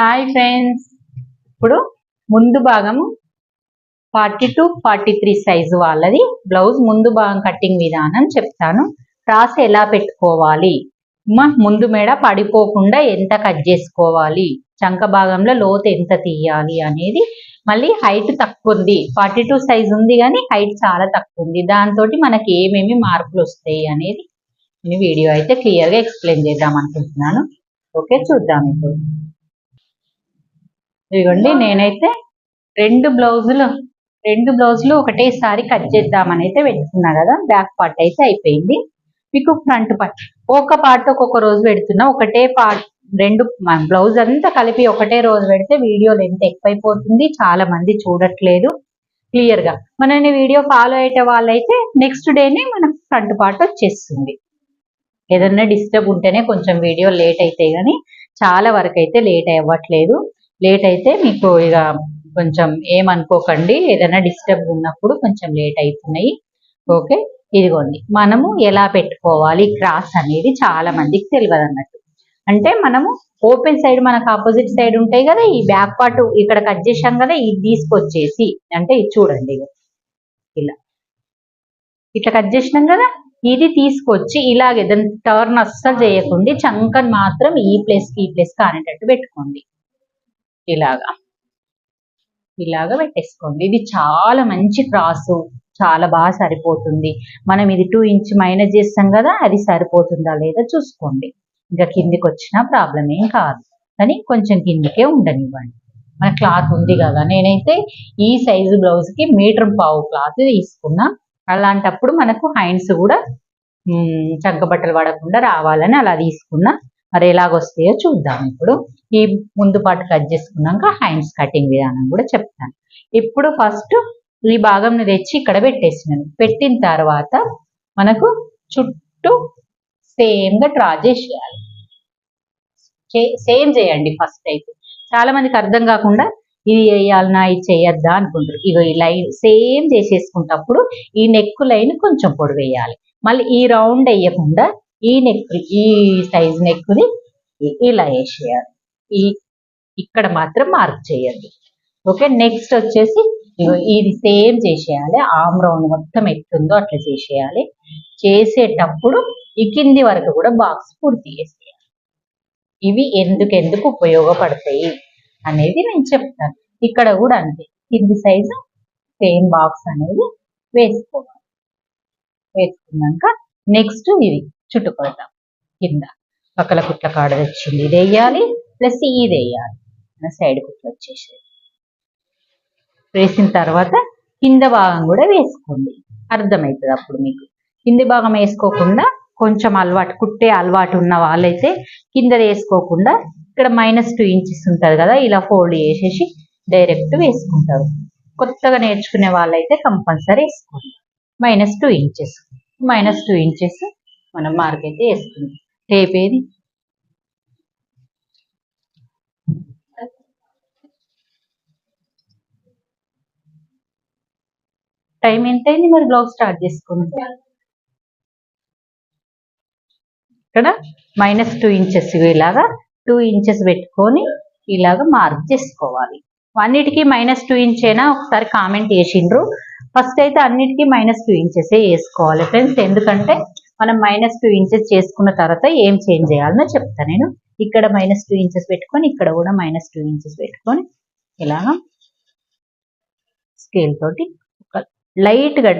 Hi friends ఇప్పుడు ముందు భాగము forty two forty three size వాళ్ళది. బ్లౌజ్ ముందు భాగం కటింగ్ విధానం చెప్తాను. క్రాస్ ఎలా పెట్టుకోవాలి? ముందు మేడ పడిపోకుండా ఎంత కట్ చేసుకోవాలి? చంక భాగంలో లోతు ఎంత తీయాలి అనేది మళ్ళీ హైట్ తక్కువ ఉంది. ఫార్టీ టూ సైజ్ ఉంది కానీ హైట్ చాలా తక్కువ ఉంది. దాంతో మనకి ఏమేమి మార్పులు వస్తాయి అనేది నేను వీడియో అయితే క్లియర్గా ఎక్స్ప్లెయిన్ చేద్దాం అనుకుంటున్నాను. ఓకే చూద్దాం ఇప్పుడు. ఇదిగోండి నేనైతే రెండు బ్లౌజులు రెండు బ్లౌజులు ఒకటేసారి కట్ చేద్దామని అయితే పెట్టుకున్నా కదా బ్యాక్ పార్ట్ అయితే అయిపోయింది. మీకు ఫ్రంట్ పార్ట్ ఒక పార్ట్ ఒక్కొక్క రోజు పెడుతున్నా ఒకటే పార్ట్ రెండు బ్లౌజ్ అంతా కలిపి ఒకటే రోజు పెడితే వీడియో లెంత్ ఎక్కువైపోతుంది చాలా మంది చూడట్లేదు క్లియర్గా. మనని వీడియో ఫాలో అయ్యే వాళ్ళైతే నెక్స్ట్ డేనే మనకు ఫ్రంట్ పార్ట్ వచ్చేస్తుంది. ఏదన్నా డిస్టర్బ్ ఉంటేనే కొంచెం వీడియో లేట్ అయితే కానీ చాలా వరకు అయితే లేట్ అవ్వట్లేదు. లేట్ అయితే మీకు ఇక కొంచెం ఏమనుకోకండి. ఏదైనా డిస్టర్బ్ ఉన్నప్పుడు కొంచెం లేట్ అవుతున్నాయి. ఓకే? ఇదిగోండి. మనము ఎలా పెట్టుకోవాలి? క్రాస్ అనేది చాలా మందికి తెలియదు అన్నట్టు. అంటే మనము ఓపెన్ సైడ్ మనకు ఆపోజిట్ సైడ్ ఉంటాయి కదా ఈ బ్యాక్ పార్ట్ ఇక్కడ కట్ చేసాం కదా ఇది తీసుకొచ్చేసి అంటే ఇది చూడండి ఇలా. ఇట్లా కట్ చేసినాం కదా ఇది తీసుకొచ్చి ఇలాగే దాన్ని టర్న్ అస్సలు చేయకుండా చంకన్ మాత్రం ఈ ప్లేస్కి ఈ ప్లేస్ కానేటట్టు పెట్టుకోండి. ఇలాగా. ఇలాగా పెట్టేసుకోండి. ఇది చాలా మంచి క్రాసు. చాలా బాగా సరిపోతుంది. మనం ఇది టూ ఇంచ్ మైనస్ చేస్తాం కదా అది సరిపోతుందా లేదా చూసుకోండి. ఇంకా కిందికి వచ్చినా ప్రాబ్లం ఏం కాదు. కానీ కొంచెం కిందికే ఉండనివ్వండి. మన క్లాత్ ఉంది కదా నేనైతే ఈ సైజు బ్లౌజ్కి మీటర్ పావు క్లాత్ తీసుకున్నా. అలాంటప్పుడు మనకు హైండ్స్ కూడా మ్, చంక బట్టలు పడకుండా రావాలని అలా తీసుకున్నా. మరి ఎలాగొస్తాయో చూద్దాం. ఇప్పుడు ఈ ముందు పాటు కట్ చేసుకున్నాక హ్యాండ్స్ కటింగ్ విధానం కూడా చెప్తాను. ఇప్పుడు ఫస్ట్ ఈ భాగం తెచ్చి ఇక్కడ పెట్టేసినాను పెట్టిన తర్వాత మనకు చుట్టూ సేమ్గా డ్రా చేసేయాలి. సేమ్ చేయండి ఫస్ట్ అయితే. చాలా మందికి అర్థం కాకుండా ఇది వేయాలనా ఇది చేయొద్దా అనుకుంటారు. ఇగో ఈ లైన్ సేమ్ చేసేసుకుంటప్పుడు ఈ నెక్ లైన్ కొంచెం పొడి వేయాలి మళ్ళీ ఈ రౌండ్ వేయకుండా ఈ నెక్ ఈ సైజ్ నెక్ది ఇలా వేసేయాలి. ఈ ఇక్కడ మాత్రం మార్క్ చేయండి. ఓకే నెక్స్ట్ వచ్చేసి ఇది సేమ్ చేసేయాలి. ఆమ్ రౌండ్ మొత్తం ఎట్టుందో అట్లా చేసేయాలి. చేసేటప్పుడు ఈ కింది వరకు కూడా బాక్స్ పూర్తి చేసేయాలి. ఇవి ఎందుకెందుకు ఉపయోగపడతాయి అనేది నేను చెప్తాను. ఇక్కడ కూడా అంతే. కింది సైజు సేమ్ బాక్స్ అనేది వేసుకోవాలి. వేసుకున్నాక నెక్స్ట్ ఇది చుట్టుకొడతాం కింద పక్కల కుట్ల కాడ వచ్చింది ఇది వేయాలి ప్లస్ ఇది వేయాలి. సైడ్ కుట్లు వచ్చేసేది వేసిన తర్వాత కింద భాగం కూడా వేసుకోండి. అర్థమవుతుంది అప్పుడు మీకు. కింది భాగం వేసుకోకుండా కొంచెం అలవాటు కుట్టే అలవాటు ఉన్న వాళ్ళైతే కింద వేసుకోకుండా ఇక్కడ మైనస్ టూ ఇంచెస్ ఉంటుంది కదా ఇలా ఫోల్డ్ చేసేసి డైరెక్ట్ వేసుకుంటారు. కొత్తగా నేర్చుకునే వాళ్ళైతే కంపల్సరీ వేసుకోండి. Minus two inches minus two inches మనం మార్క్ అయితే వేసుకుందాం. టేప్ ఏది? టైం ఎంత అయింది మరి బ్లౌజ్ స్టార్ట్ చేసుకుందాం. ఇక్కడ మైనస్ టూ ఇంచెస్ ఇలాగా టూ ఇంచెస్ పెట్టుకొని ఇలాగా మార్క్ చేసుకోవాలి. అన్నిటికీ మైనస్ టూ ఇంచ్ అయినా ఒకసారి కామెంట్ చేసిండ్రు. ఫస్ట్ అయితే అన్నిటికీ మైనస్ టూ ఇంచెస్ వేసుకోవాలి ఫ్రెండ్స్ ఎందుకంటే మనం మైనస్ టూ ఇంచెస్ చేసుకున్న తర్వాత ఏం చేంజ్ చేయాలనో చెప్తా నేను. ఇక్కడ మైనస్ టూ ఇంచెస్ పెట్టుకొని ఇక్కడ కూడా మైనస్ టూ ఇంచెస్ పెట్టుకొని ఇలా స్కేల్ తోటి ఒక లైట్గా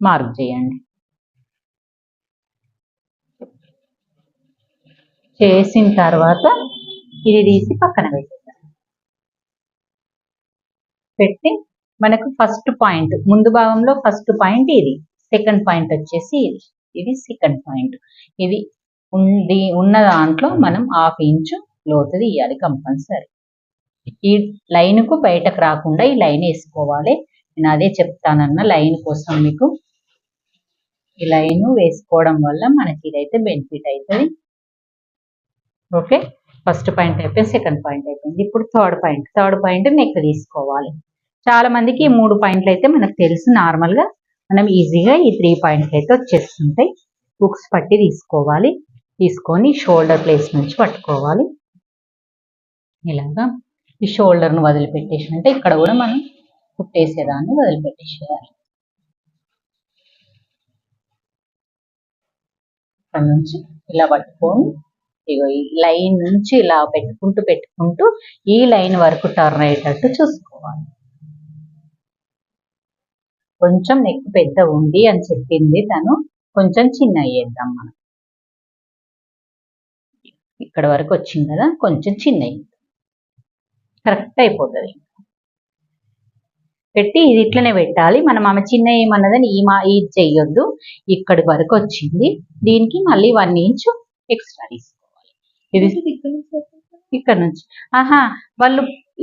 మార్క్ చేయండి. చేసిన తర్వాత ఇది తీసి పక్కన పెట్టేద్దాం. పెట్టి మనకు ఫస్ట్ పాయింట్ ముందు భాగంలో ఫస్ట్ పాయింట్ ఇది. సెకండ్ పాయింట్ వచ్చేసి ఇది ఇది సెకండ్ పాయింట్ ఇది ఉంది ఉన్న దాంట్లో మనం హాఫ్ ఇంచు లోతు తీయాలి కంపల్సరీ ఈ లైన్కు బయటకు రాకుండా ఈ లైన్ వేసుకోవాలి. నేను అదే చెప్తానన్న లైన్ కోసం మీకు ఈ లైన్ వేసుకోవడం వల్ల మనకి ఇదైతే బెనిఫిట్ అవుతుంది ఓకే ఫస్ట్ పాయింట్ అయిపోయింది సెకండ్ పాయింట్ అయిపోయింది. ఇప్పుడు third point third point neck తీసుకోవాలి. చాలా మందికి ఈ మూడు పాయింట్లు అయితే మనకు తెలుసు. నార్మల్గా మనం ఈజీగా ఈ త్రీ పాయింట్లు అయితే వచ్చేస్తుంటాయి. బుక్స్ పట్టి తీసుకోవాలి. తీసుకొని షోల్డర్ ప్లేస్ నుంచి పట్టుకోవాలి. ఇలాగా ఈ షోల్డర్ను వదిలిపెట్టేసి అంటే ఇక్కడ కూడా మనం కుట్టేసేదాన్ని వదిలిపెట్టేసేయాలి. ఇక్కడ నుంచి ఇలా పట్టుకొని ఇగో ఈ లైన్ నుంచి ఇలా పెట్టుకుంటూ పెట్టుకుంటూ ఈ లైన్ వరకు టర్న్ అయ్యేటట్టు చూసుకోవాలి. కొంచెం నెక్ పెద్ద ఉంది అని చెప్పింది తను. కొంచెం చిన్న అయ్యేద్దాం మనం. ఇక్కడ వరకు వచ్చింది కదా? కొంచెం చిన్న కరెక్ట్ అయిపోతుంది. పెట్టి ఇది ఇట్లనే పెట్టాలి. మనం ఆమె చిన్న ఏమన్నదని ఈ మా ఇది చెయ్యొద్దు. ఇక్కడి వరకు వచ్చింది. దీనికి మళ్ళీ వన్ ఇంచ్ ఎక్స్ట్రా తీసుకోవాలి. ఇది ఇక్కడ నుంచి. ఆహా వాళ్ళు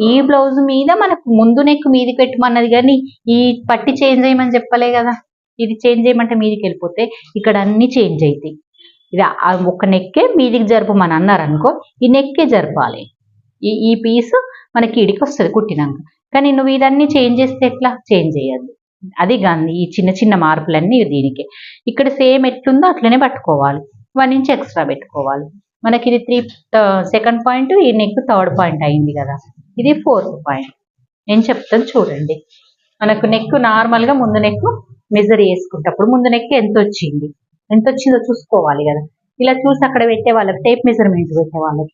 ఈ బ్లౌజ్ మీద మనకు ముందు నెక్ మీది పెట్టమన్నది కానీ ఈ పట్టి చేంజ్ చేయమని చెప్పలే కదా. ఇది చేంజ్ చేయమంటే మీదికి వెళ్ళిపోతే ఇక్కడ అన్ని చేంజ్ అవుతాయి ఇది ఆ ఒక నెక్కే మీదికి జరపమని అన్నారు అనుకో ఈ నెక్కే జరపాలి. ఈ ఈ పీస్ మనకి ఇడికి వస్తుంది కుట్టినాక. కానీ నువ్వు ఇదన్నీ చేంజ్ చేస్తే ఎట్లా? చేంజ్ చేయద్దు. అది కానీ ఈ చిన్న చిన్న మార్పులన్నీ దీనికి. ఇక్కడ సేమ్ ఎట్లుందో అట్లనే పట్టుకోవాలి. వన్ ఇంచ్ ఎక్స్ట్రా పెట్టుకోవాలి. మనకి ఇది త్రీ సెకండ్ పాయింట్ ఈ నెక్ థర్డ్ పాయింట్ అయింది కదా. ఇది ఫోర్త్ పాయింట్ నేను చెప్తాను చూడండి. మనకు నెక్ నార్మల్గా ముందు నెక్ మెజర్ చేసుకుంటప్పుడు ముందు నెక్ ఎంత వచ్చింది ఎంత వచ్చిందో చూసుకోవాలి కదా. ఇలా చూసి అక్కడ పెట్టే వాళ్ళకి టేప్ మెజర్మెంట్ పెట్టే వాళ్ళకి.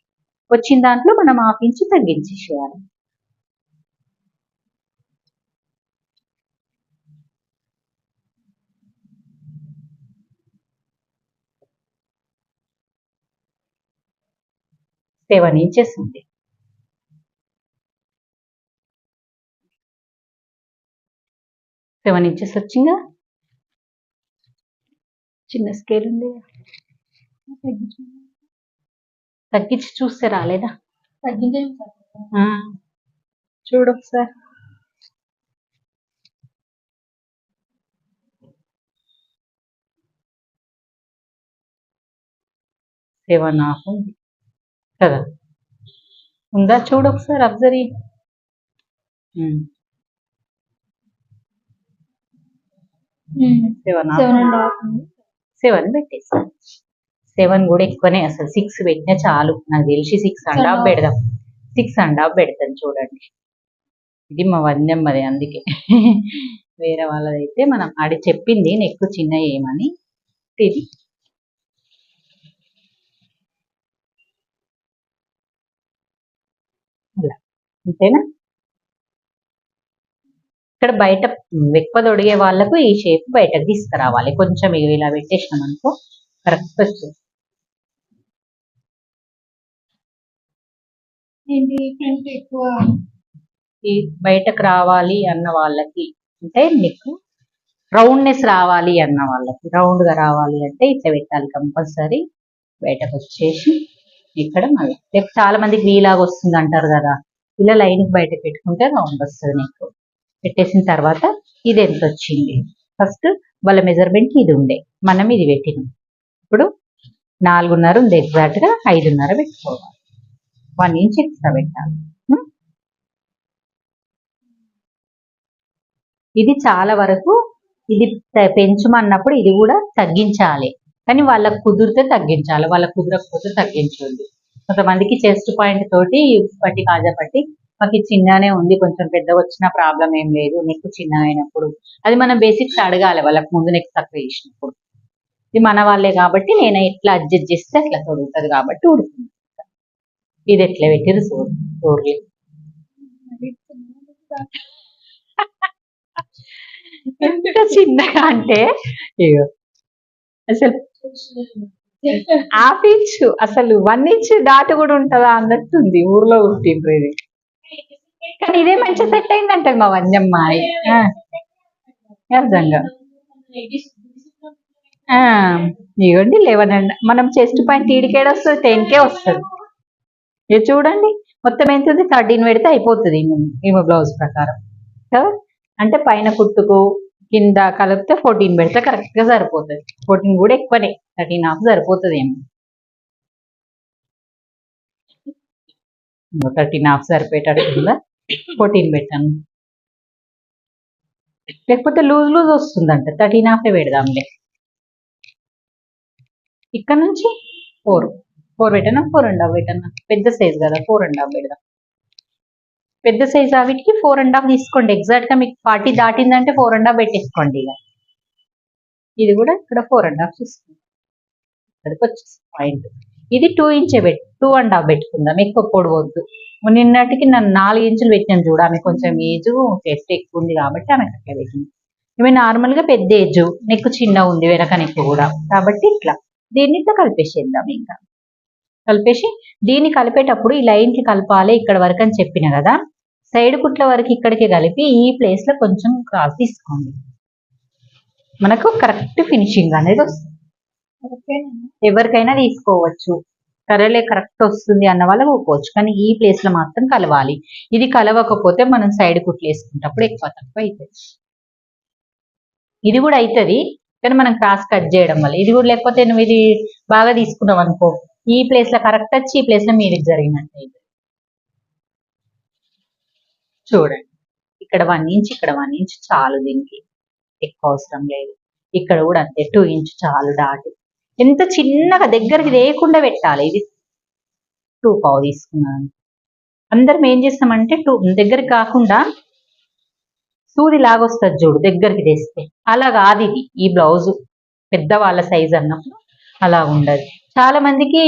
వచ్చిన దాంట్లో మనం హాఫ్ తగ్గించేసేయాలి. సేవని ఇంచెస్ ఉంది సెవెన్ ఇంచెస్ వచ్చిందా? చిన్న స్కేల్ ఉంది. తగ్గించి చూస్తే రాలేదా? ఆ, చూడు ఒకసారి. సెవెన్ హాఫ్ ఉంది కదా? ఉందా చూడు ఒకసారి అబ్జర్వ్ సెవెన్? హాఫ్ సెవెన్ పెట్టేసి. సెవెన్ కూడా ఎక్కువనే అసలు సిక్స్ పెట్టినా చాలు. నాకు తెలిసి సిక్స్ అండ్ హాఫ్ పెడదాం. సిక్స్ అండ్ హాఫ్ పెడతాను చూడండి. ఇది మా వద్దమ్మది అందుకే. వేరే వాళ్ళదైతే మనం ఆడి చెప్పింది నెక్ చిన్న ఏమని ఇది అలా అంతేనా? ఇక్కడ బయట ఎక్కువ తొడిగే వాళ్ళకు ఈ షేప్ బయటకు తీసుకురావాలి. కొంచెం ఇవి ఇలా పెట్టేసినాం అనుకో కరెక్ట్ ఈ బయటకు రావాలి అన్న వాళ్ళకి అంటే నీకు రౌండ్నెస్ రావాలి అన్న వాళ్ళకి. రౌండ్గా రావాలి అంటే ఇట్లా పెట్టాలి కంపల్సరీ. బయటకు వచ్చేసి ఇక్కడ మళ్ళీ. చాలా మందికి వీలాగా వస్తుంది అంటారు కదా. ఇలా లైన్ బయట పెట్టుకుంటే రౌండ్ వస్తుంది నీకు. పెట్టేసిన తర్వాత ఇది ఎంత వచ్చింది? ఫస్ట్ వాళ్ళ మెజర్మెంట్ ఇది ఉండే. మనం ఇది పెట్టినాం. ఇప్పుడు నాలుగున్నర ఉంది ఎగ్జాక్ట్గా ఐదున్నర పెట్టుకోవాలి. వన్ ఇంచ్ ఎక్స్ట్రా పెట్టాలి. Hmm? ఇది చాలా వరకు ఇది పెంచమన్నప్పుడు ఇది కూడా తగ్గించాలి. కానీ వాళ్ళకు కుదిరితే తగ్గించాలి. వాళ్ళకు కుదరకపోతే తగ్గించండి. కొంతమందికి చెస్ట్ పాయింట్ తోటి పట్టి కాజా పట్టి మాకు చిన్ననే చిన్నగానే ఉంది. కొంచెం పెద్దగా వచ్చిన ప్రాబ్లం ఏం లేదు. నెక్ చిన్న అయినప్పుడు అది మనం బేసిక్స్ అడగాలి వాళ్ళకి. ముందు నెక్ తక్కువ చేసినప్పుడు. ఇది మన వాళ్ళే కాబట్టి నేను ఎట్లా అడ్జస్ట్ చేస్తే అట్లా తొడుగుతుంది కాబట్టి ఉడుతుంది ఇది ఎట్లా పెట్టారు చూడు. చూడలే ఎంత చిన్నగా అంటే అసలు హాఫ్ ఇంచ్ అసలు వన్ ఇంచ్ దాటి కూడా ఉంటుందా అన్నట్టుంది ఊర్లో పుట్టిండ్రు ఇది కానీ ఇదే మంచి సెట్ అయిందంట మా వంజమ్మ నిజంగా. ఆ, ఇవ్వండి లెవెన్ అండ్ మనం చెస్ట్ పాయింట్ ఈడికేడ వస్తుంది టెన్ కే వస్తుంది. ఇది చూడండి మొత్తం ఎంత ఉంది? థర్టీన్ పెడితే అయిపోతుంది ఈమె ఈమె బ్లౌజ్ ప్రకారం. అంటే పైన కుట్టుకు కింద కలిపితే ఫోర్టీన్ పెడితే కరెక్ట్గా సరిపోతుంది. ఫోర్టీన్ కూడా ఎక్కువనే థర్టీన్ హాఫ్ సరిపోతుంది ఏమో. థర్టీన్ హాఫ్ సరిపోయేటట్టుగా ఫోర్టీన్ పెట్టాను. లేకపోతే లూజ్ లూజ్ వస్తుందంట. థర్టీన్ హాఫే పెడదాంలే. ఇక్కడ నుంచి ఫోర్ ఫోర్ పెట్టాను? ఫోర్ అండ్ హాఫ్ పెట్టాను? పెద్ద సైజ్ కదా ఫోర్ అండ్ హాఫ్ పెడదాం. పెద్ద సైజ్ వీటికి ఫోర్ అండ్ హాఫ్ తీసుకోండి. ఎగ్జాక్ట్గా మీకు ఫార్టీ దాటిందంటే ఫోర్ అండ్ హాఫ్ పెట్టేసుకోండి ఇక. ఇది కూడా ఇక్కడ ఫోర్ అండ్ హాఫ్ తీసుకోండి. ఇక్కడికి వచ్చేసి పాయింట్ ఇది టూ ఇంచే పెట్ టూ అండ్ హాఫ్ పెట్టుకుందాం. ఎక్కువ పొడవద్దు నిన్నటికి నన్ను నాలుగు ఇంచులు పెట్టాను చూడ. ఆమె కొంచెం ఏజ్ చెస్ట్ ఎక్కువ ఉంది కాబట్టి ఆమె అట్లా పెట్టింది. ఇవి నార్మల్గా పెద్ద ఏజ్ నెక్ చిన్న ఉంది వెనక నెక్కు కూడా. కాబట్టి ఇట్లా. దీన్నితో కలిపేసేద్దాం ఇంకా. కలిపేసి దీన్ని కలిపేటప్పుడు ఈ లైన్కి కలపాలి ఇక్కడ వరకు అని చెప్పిన కదా. సైడ్ కుట్ల వరకు ఇక్కడికి కలిపి ఈ ప్లేస్లో కొంచెం క్రాస్ తీసుకోండి. మనకు కరెక్ట్ ఫినిషింగ్ అనేది వస్తుంది. ఎవరికైనా తీసుకోవచ్చు. కర్రలే కరెక్ట్ వస్తుంది అన్న వాళ్ళు ఊపుకోవచ్చు కానీ ఈ ప్లేస్లో మాత్రం కలవాలి. ఇది కలవకపోతే మనం సైడ్ కుట్లు వేసుకుంటప్పుడు ఎక్కువ తక్కువ అవుతుంది ఇది కూడా అవుతుంది కానీ మనం క్రాస్ కట్ చేయడం వల్ల. ఇది కూడా లేకపోతే నువ్వు ఇది బాగా తీసుకున్నావు అనుకో. ఈ ప్లేస్లో కరెక్ట్ వచ్చి ఈ ప్లేస్లో మీదికి జరిగినట్టు చూడండి. ఇక్కడ వన్ ఇంచ్ ఇక్కడ వన్ ఇంచ్ చాలు దీనికి. ఎక్కువ అవసరం లేదు. ఇక్కడ కూడా అంతే టూ ఇంచ్ చాలు డాట్. ఎంత చిన్నగా దగ్గరికి లేకుండా పెట్టాలి ఇది. టూ పావు తీసుకున్నాను. అందరం ఏం చేస్తామంటే టూ దగ్గరికి కాకుండా సూది లాగొస్తుంది చూడు దగ్గరికి తెస్తే. అలా కాదు ఇది ఈ బ్లౌజు. పెద్ద వాళ్ళ సైజ్ అన్నప్పుడు అలా ఉండదు. చాలా మందికి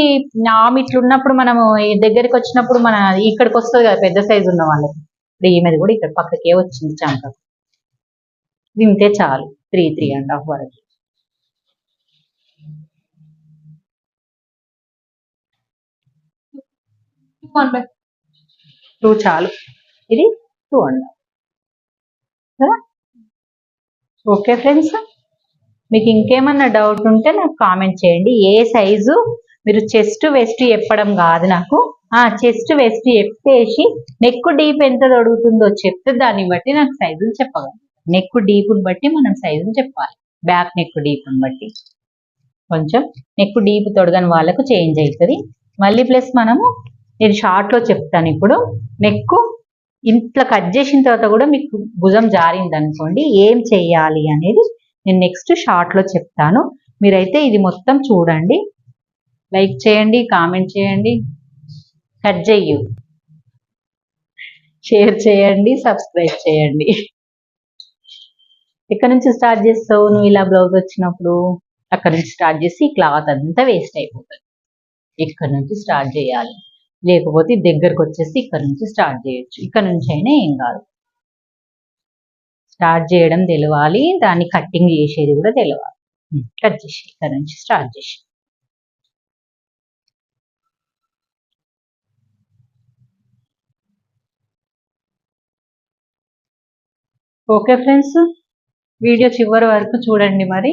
ఆమె ఇట్లున్నప్పుడు మనము దగ్గరికి వచ్చినప్పుడు మన ఇక్కడికి వస్తుంది కదా పెద్ద సైజు ఉన్న వాళ్ళకి. ఇప్పుడు ఈమెది కూడా ఇక్కడ పక్కకే వచ్చింది చంక తింటే చాలు. త్రీ త్రీ అండ్ హాఫ్ వరకు. టూ చాలు. ఇది టూ అండ్ హాఫ్ కదా? ఓకే ఫ్రెండ్స్ మీకు ఇంకేమన్నా డౌట్ ఉంటే నాకు కామెంట్ చేయండి. ఏ సైజు మీరు చెస్ట్ వెస్ట్ చెప్పడం కాదు నాకు. ఆ చెస్ట్ వెస్ట్ చెప్పేసి నెక్ డీప్ ఎంత తొడుగుతుందో చెప్తే దాన్ని బట్టి నాకు సైజులు చెప్పగలను నెక్ డీప్ని బట్టి మనం సైజులు చెప్పాలి. బ్యాక్ నెక్ డీప్ని బట్టి. కొంచెం నెక్ డీప్ తొడగని వాళ్ళకు చేంజ్ అవుతుంది మళ్ళీ ప్లస్ మనము నేను షార్ట్లో చెప్తాను ఇప్పుడు. నెక్ ఇంట్లో కట్ చేసిన తర్వాత కూడా మీకు భుజం జారింది అనుకోండి. ఏం చెయ్యాలి అనేది నేను నెక్స్ట్ షార్ట్లో చెప్తాను. మీరైతే ఇది మొత్తం చూడండి. లైక్ చేయండి కామెంట్ చేయండి. కట్ చెయ్యు. షేర్ చేయండి సబ్స్క్రైబ్ చేయండి. ఎక్కడి నుంచి స్టార్ట్ చేస్తావు? నువ్వు ఇలా బ్లౌజ్ వచ్చినప్పుడు అక్కడ నుంచి స్టార్ట్ చేసి క్లాత్ అంతా వేస్ట్ అయిపోతుంది. ఇక్కడ నుంచి స్టార్ట్ చేయాలి? లేకపోతే దగ్గరకు వచ్చేసి ఇక్కడ నుంచి స్టార్ట్ చేయొచ్చు. ఇక్కడ నుంచి అయినా ఏం కాదు. స్టార్ట్ చేయడం తెలవాలి దాన్ని కట్టింగ్ చేసేది కూడా తెలవాలి. కట్ చేసి ఇక్కడ నుంచి స్టార్ట్ చేసి ఓకే ఫ్రెండ్స్ వీడియో చివరి వరకు చూడండి మరి.